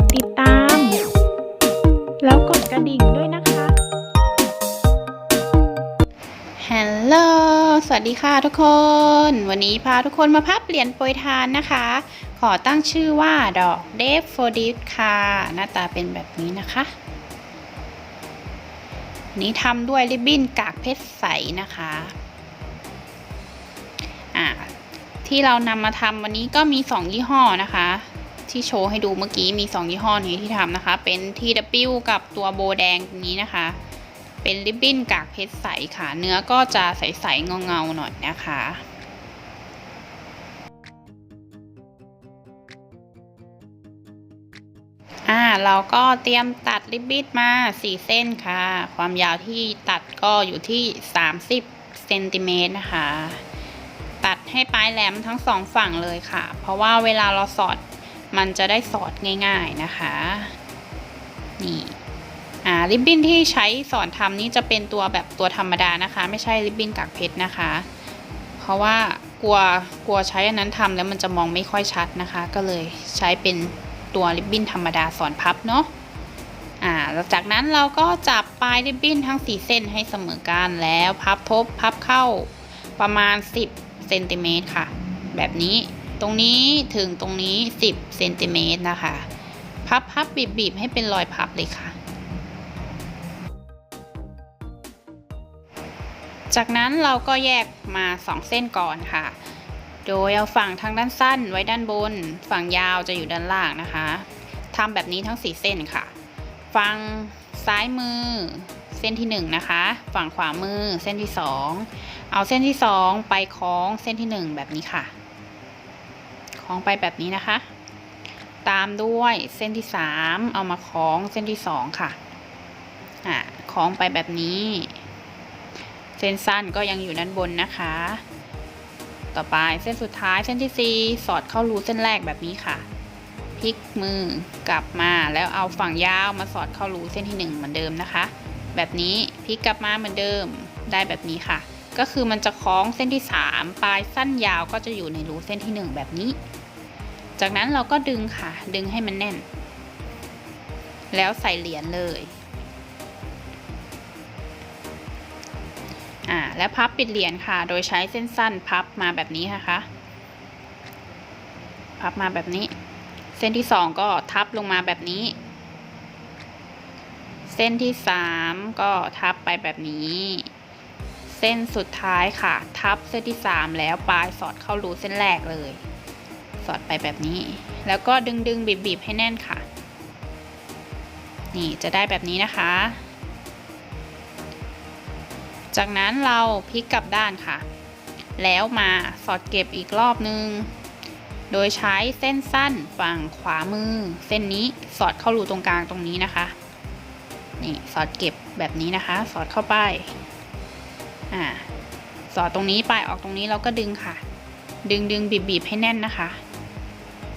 ดติดตาม แล้วกดกระดิ่งด้วยนะคะ ฮัลโหล สวัสดีค่ะทุกคน วันนี้พาทุกคนมาพับเหรียญโปรยทานนะคะ ขอตั้งชื่อว่าดอกเดฟโฟดิฟค่ะ หน้าตาเป็นแบบนี้นะคะ นี้ทำด้วยริบบิ้นกากเพชรใสนะคะอ่าที่เรานำมาทำวันนี้ก็มี 2 ยี่ห้อนะคะ ที่โชว์ให้ดูเมื่อกี้มี 2 ยี่ห้อนี้ที่ทำนะคะ เป็น TW กับตัวโบแดงตรงนี้นะคะ เป็นริบบิ้นกากเพชรใสค่ะ เนื้อก็จะใสๆเงาๆหน่อยนะคะอ่าเราก็เตรียมตัดริบบิ้นมา 4 เส้นค่ะ ความยาวที่ตัดก็อยู่ที่ 30เซนติเมตรนะคะ ตัดให้ปลายแหลมทั้งสองฝั่งเลยค่ะ เพราะว่าเวลาเราสอด มันจะได้สอดง่ายๆนะคะนี่อ่าริบบิ้นที่ใช้สอนทำนี่จะเป็นตัวแบบตัวธรรมดานะคะ ไม่ใช่ริบบิ้นกากเพชรนะคะ เพราะว่ากลัวกลัวใช้อันนั้นทำแล้วมันจะมองไม่ค่อยชัดนะคะ ก็เลยใช้เป็นตัวริบบิ้นธรรมดาสอนพับเนาะอ่าแล้วจากนั้นเราก็จับปลายริบบิ้นทั้งสี่เส้นให้เสมอกันแล้วพับทบพับเข้าประมาณ 10เซนติเมตรค่ะ แบบนี้ ตรงนี้ถึงตรงนี้ 10เซนติเมตรนะคะ พับพับบีบบีบให้เป็นรอยพับเลยค่ะ จากนั้นเราก็แยกมา 2 เส้นก่อนค่ะ โดยเอาฝั่งทางด้านสั้นไว้ด้านบน ฝั่งยาวจะอยู่ด้านล่างนะคะทำแบบนี้ทั้ง 4 เส้นค่ะ ฝั่งซ้ายมือเส้นที่1นะคะ ฝั่งขวามือเส้นที่ 2 เอาเส้นที่ 2 ไปคล้องเส้นที่ 1 แบบนี้ค่ะ คล้องไปแบบนี้นะคะ ตามด้วยเส้นที่3เอามาคล้องเส้นที่2ค่ะอะคล้องไปแบบนี้ เส้นสั้นก็ยังอยู่ด้านบนนะคะ ต่อไปเส้นสุดท้ายเส้นที่4สอดเข้ารูเส้นแรกแบบนี้ค่ะพลิกมือกลับมาแล้วเอาฝั่งยาวมาสอดเข้ารูเส้นที่1เหมือนเดิมนะคะ แบบนี้พลิกกลับมาเหมือนเดิมได้แบบนี้ค่ะ ก็คือมันจะคล้องเส้นที่ 3 ปลายสั้นยาวก็จะอยู่ในรูเส้นที่ 1 แบบนี้ จากนั้นเราก็ดึงค่ะ ดึงให้มันแน่น แล้วใส่เหรียญเลยอ่าและพับปิดเหรียญค่ะ โดยใช้เส้นสั้นพับมาแบบนี้นะคะ พับมาแบบนี้ เส้นที่สองก็ทับลงมาแบบนี้ เส้นที่สามก็ทับไปแบบนี้ ส้นสุดท้ายค่ะ ทับเส้นที่สามแล้วปลายสอดเข้ารูเส้นแรกเลย สอดไปแบบนี้ แล้วก็ดึงดึงบีบบีบให้แน่นค่ะ นี่จะได้แบบนี้นะคะ จากนั้นเราพลิกกลับด้านค่ะ แล้วมาสอดเก็บอีกรอบนึง โดยใช้เส้นสั้นฝั่งขวามือ เส้นนี้สอดเข้ารูตรงกลางตรงนี้นะคะ นี่สอดเก็บแบบนี้นะคะ สอดเข้าไป อ่าสอดตรงนี้ปลายออกตรงนี้เราก็ดึงค่ะ ดึงดึงบีบบีบให้แน่นนะคะ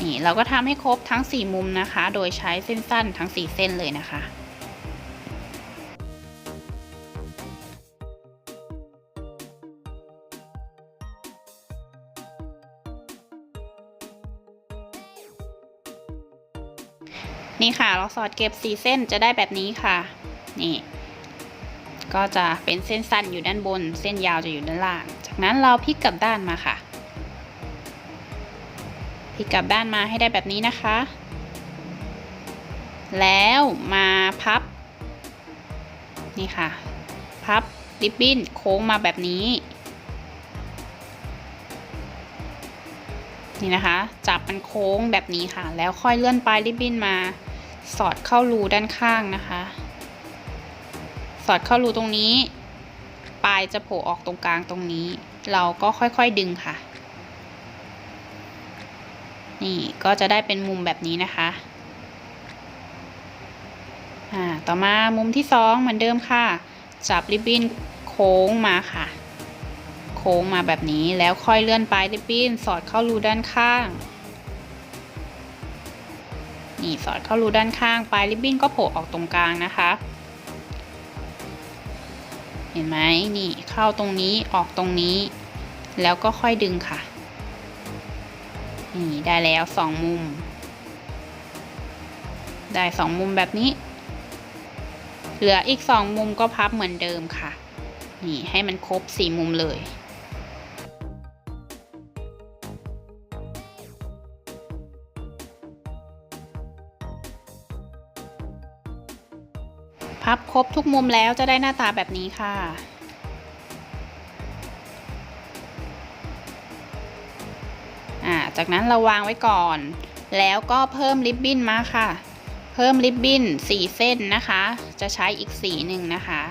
นี่เราก็ทำให้ครบทั้ง 4 มุมนะคะ โดยใช้เส้นสั้นทั้ง 4 เส้นเลยนะคะนี่ค่ะ เราสอดเก็บสีเส้นจะได้แบบนี้ค่ะ นี่ ก็จะเป็นเส้นสั้นอยู่ด้านบน เส้นยาวจะอยู่ด้านล่าง จากนั้นเราพลิกกลับด้านมาค่ะพลิกกลับด้านมาให้ได้แบบนี้นะคะ แล้วมาพับ นี่ค่ะ พับริบบิ้นโค้งมาแบบนี้ นี่นะคะ จับมันโค้งแบบนี้ค่ะ แล้วค่อยเลื่อนปลายริบบิ้นมา สอดเข้ารูด้านข้างนะคะ สอดเข้ารูตรงนี้ ปลายจะโผล่ออกตรงกลางตรงนี้ เราก็ค่อยๆดึงค่ะ นี่ก็จะได้เป็นมุมแบบนี้นะคะอ่าต่อมามุมที่สองเหมือนเดิมค่ะ จับริบบิ้นโค้งมาค่ะ โค้งมาแบบนี้แล้วค่อยเลื่อนปลายริบบิ้นสอดเข้ารูด้านข้างนี่สอดเข้ารูด้านข้างปลายริบบิ้นก็โผล่ออกตรงกลางนะคะ เห็นไหมนี่เข้าตรงนี้ออกตรงนี้ แล้วก็ค่อยดึงค่ะ นี่ได้แล้วสองมุม ได้สองมุมแบบนี้ เหลืออีกสองมุมก็พับเหมือนเดิมค่ะ นี่ให้มันครบสี่มุมเลย พับครบทุกมุมแล้วจะได้หน้าตาแบบนี้ค่ะ จากนั้นเราวางไว้ก่อน แล้วก็เพิ่มริบบิ้นมาค่ะ เพิ่มริบบิ้น4 เส้นนะคะ จะใช้อีกสีหนึ่งนะคะ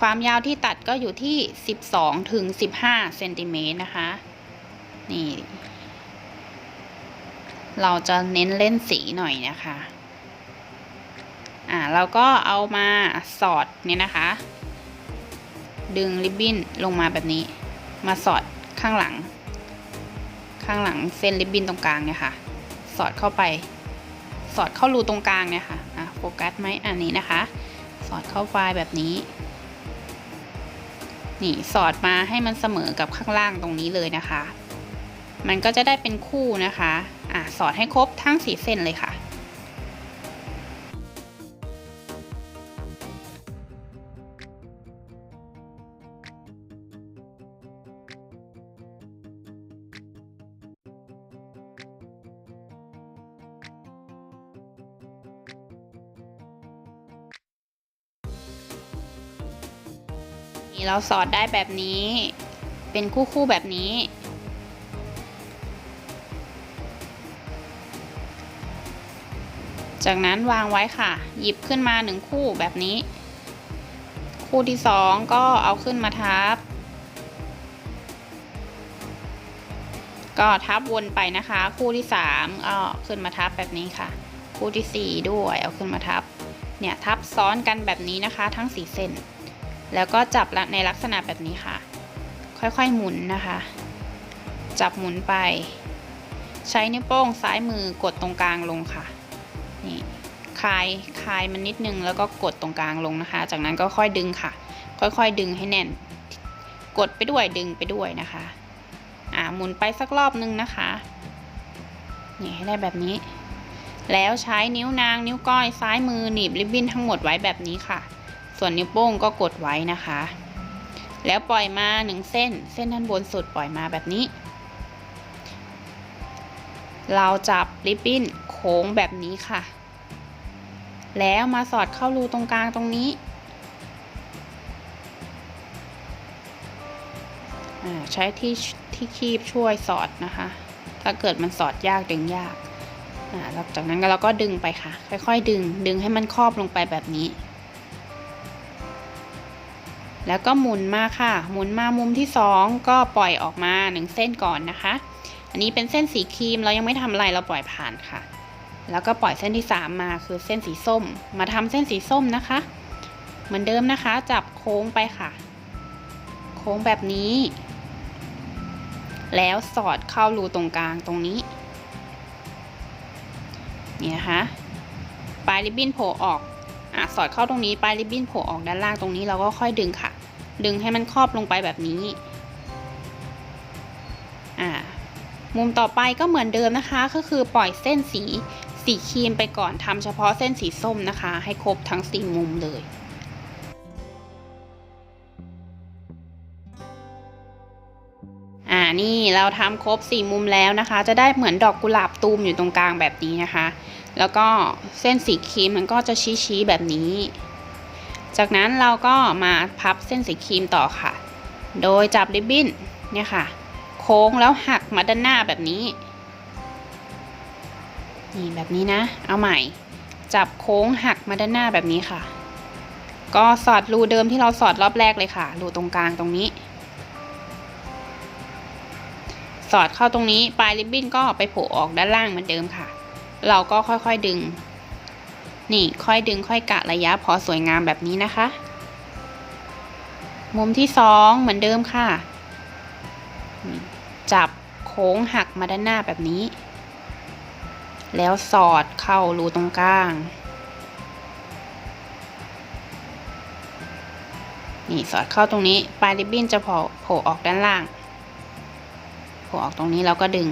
ความยาวที่ตัดก็อยู่ที่ 12ถึง15เซนติเมตรนะคะ นี่ เราจะเน้นเล่นสีหน่อยนะคะ อ่าเราก็เอามาสอดเนี่ยนะคะ ดึงริบบิ้นลงมาแบบนี้ มาสอดข้างหลัง ข้างหลังเส้นริบบิ้นตรงกลางเนี่ยค่ะ สอดเข้าไป สอดเข้ารูตรงกลางเนี่ยค่ะอะโฟกัสไหมอันนี้นะคะ สอดเข้าไฟล์แบบนี้ นี่สอดมาให้มันเสมอกับข้างล่างตรงนี้เลยนะคะ มันก็จะได้เป็นคู่นะคะอะสอดให้ครบทั้งสีเส้นเลยค่ะ นี่เราสอดได้แบบนี้ เป็นคู่ๆแบบนี้ จากนั้นวางไว้ค่ะ หยิบขึ้นมาหนึ่งคู่แบบนี้ คู่ที่สองก็เอาขึ้นมาทับ ก็ทับวนไปนะคะ คู่ที่สามก็ขึ้นมาทับแบบนี้ค่ะ คู่ที่สี่ด้วยเอาขึ้นมาทับ เนี่ยทับซ้อนกันแบบนี้นะคะ ทั้งสี่เส้น แล้วก็จับในลักษณะแบบนี้ค่ะ ค่อยๆหมุนนะคะ จับหมุนไป ใช้นิ้วโป้งซ้ายมือกดตรงกลางลงค่ะ นี่คลายคลายมันนิดนึงแล้วก็กดตรงกลางลงนะคะ จากนั้นก็ค่อยดึงค่ะ ค่อยๆดึงให้แน่น กดไปด้วยดึงไปด้วยนะคะ อ่าหมุนไปสักรอบนึงนะคะ นี่ให้ได้แบบนี้ แล้วใช้นิ้วนางนิ้วก้อยซ้ายมือหนีบริบบิ้นทั้งหมดไว้แบบนี้ค่ะ ส่วนนิ้วโป้งก็กดไว้นะคะ แล้วปล่อยมาหนึ่งเส้น เส้นด้านบนสุดปล่อยมาแบบนี้ เราจับริบบิ้นโค้งแบบนี้ค่ะ แล้วมาสอดเข้ารูตรงกลางตรงนี้ใช้ที่ที่คีบช่วยสอดนะคะ ถ้าเกิดมันสอดยากดึงยากอ่าแล้วจากนั้นเราก็ดึงไปค่ะ ค่อยๆ ดึง ดึงให้มันครอบลงไปแบบนี้ แล้วก็หมุนมาค่ะ หมุนมามุมที่สองก็ปล่อยออกมาหนึ่งเส้นก่อนนะคะ อันนี้เป็นเส้นสีครีมเรายังไม่ทำอะไรเราปล่อยผ่านค่ะ แล้วก็ปล่อยเส้นที่สามมาคือเส้นสีส้ม มาทำเส้นสีส้มนะคะ เหมือนเดิมนะคะ จับโค้งไปค่ะ โค้งแบบนี้ แล้วสอดเข้ารูตรงกลางตรงนี้นี่นะคะปลายริบบิ้นโผล่ออกอะสอดเข้าตรงนี้ปลายริบบิ้นโผล่ออกด้านล่างตรงนี้เราก็ค่อยดึงค่ะ ดึงให้มันครอบลงไปแบบนี้ อ่า มุมต่อไปก็เหมือนเดิมนะคะ ก็คือปล่อยเส้นสีสีครีมไปก่อนทำเฉพาะเส้นสีส้มนะคะ ให้ครบทั้งสี่มุมเลยอ่านี่เราทำครบสี่มุมแล้วนะคะ จะได้เหมือนดอกกุหลาบตูมอยู่ตรงกลางแบบนี้นะคะ แล้วก็เส้นสีครีมมันก็จะชี้ๆแบบนี้ จากนั้นเราก็มาพับเส้นสีครีมต่อค่ะ โดยจับริบบิ้นเนี่ยค่ะ โค้งแล้วหักมาด้านหน้าแบบนี้ นี่แบบนี้นะ เอาใหม่ จับโค้งหักมาด้านหน้าแบบนี้ค่ะ ก็สอดรูเดิมที่เราสอดรอบแรกเลยค่ะ รูตรงกลางตรงนี้ สอดเข้าตรงนี้ ปลายริบบิ้นก็ไปโผล่ออกด้านล่างเหมือนเดิมค่ะ เราก็ค่อยๆดึง นี่ค่อยดึงค่อยกะระยะพอสวยงามแบบนี้นะคะ มุมที่สองเหมือนเดิมค่ะ จับโค้งหักมาด้านหน้าแบบนี้ แล้วสอดเข้ารูตรงกลาง นี่สอดเข้าตรงนี้ ปลายริบบิ้นจะโผล่โผลออกด้านล่าง โผล่ออกตรงนี้แล้วก็ดึง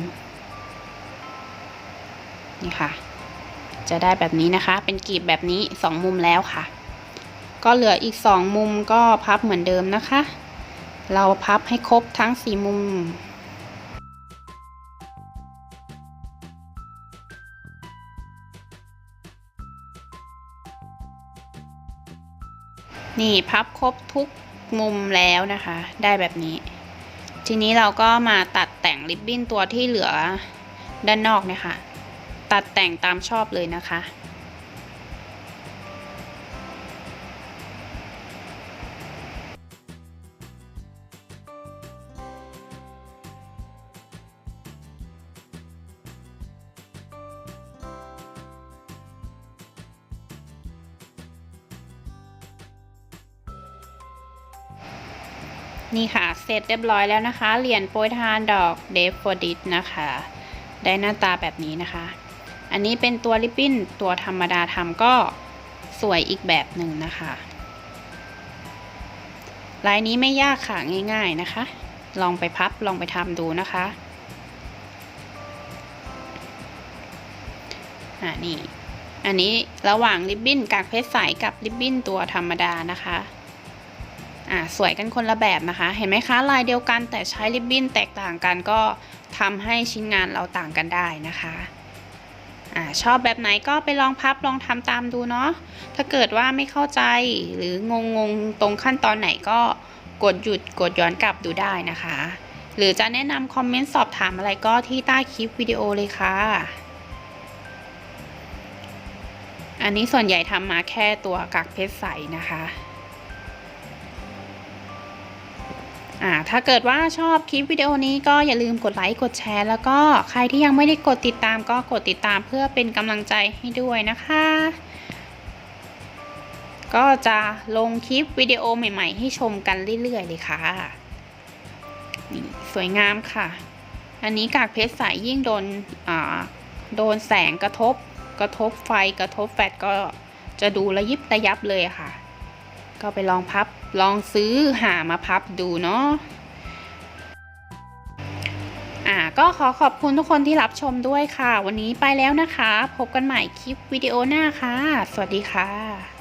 นี่ค่ะ จะได้แบบนี้นะคะ เป็นกลีบแบบนี้สองมุมแล้วค่ะ ก็เหลืออีกสองมุมก็พับเหมือนเดิมนะคะ เราพับให้ครบทั้งสี่มุมนี่พับครบทุกมุมแล้วนะคะ ได้แบบนี้ ทีนี้เราก็มาตัดแต่งริบบิ้นตัวที่เหลือด้านนอกเนี่ยค่ะ ตัดแต่งตามชอบเลยนะคะ นี่ค่ะ เสร็จเรียบร้อยแล้วนะคะ เหรียญโปรยทานดอกเดฟโฟดิสนะคะ ได้หน้าตาแบบนี้นะคะ อันนี้เป็นตัวริบบิ้นตัวธรรมดาทำก็สวยอีกแบบหนึ่งนะคะลายนี้ไม่ยากค่ะง่ายๆนะคะ ลองไปพับลองไปทำดูนะคะอ่านี่อันนี้ระหว่างริบบิ้นกากเพชรใสกับริบบิ้นตัวธรรมดานะคะอ่าสวยกันคนละแบบนะคะ เห็นไหมคะลายเดียวกันแต่ใช้ริบบิ้นแตกต่างกันก็ทำให้ชิ้นงานเราต่างกันได้นะคะ อ่าชอบแบบไหนก็ไปลองพับลองทำตามดูเนาะถ้าเกิดว่าไม่เข้าใจหรืองงงๆตรงขั้นตอนไหนก็กดหยุดกดย้อนกลับดูได้นะคะ หรือจะแนะนำคอมเมนต์สอบถามอะไรก็ที่ใต้คลิปวิดีโอเลยค่ะ อันนี้ส่วนใหญ่ทำมาแค่ตัวกากเพชรใสนะคะ อ่าถ้าเกิดว่าชอบคลิปวิดีโอนี้ก็อย่าลืมกดไลค์กดแชร์ แล้วก็ใครที่ยังไม่ได้กดติดตามก็กดติดตามเพื่อเป็นกำลังใจให้ด้วยนะคะ ก็จะลงคลิปวิดีโอใหม่ ๆ ให้ชมกันเรื่อยๆเลยค่ะนี่สวยงามค่ะ อันนี้กากเพชรใสยิ่งโดนอ่าโดนแสงกระทบ กระทบไฟกระทบแฟลชก็จะดูระยิบระยับเลยค่ะ ก็ไปลองพับลองซื้อหามาพับดูเนาะอ่าก็ขอขอบคุณทุกคนที่รับชมด้วยค่ะ วันนี้ไปแล้วนะคะ พบกันใหม่คลิปวิดีโอหน้าค่ะ สวัสดีค่ะ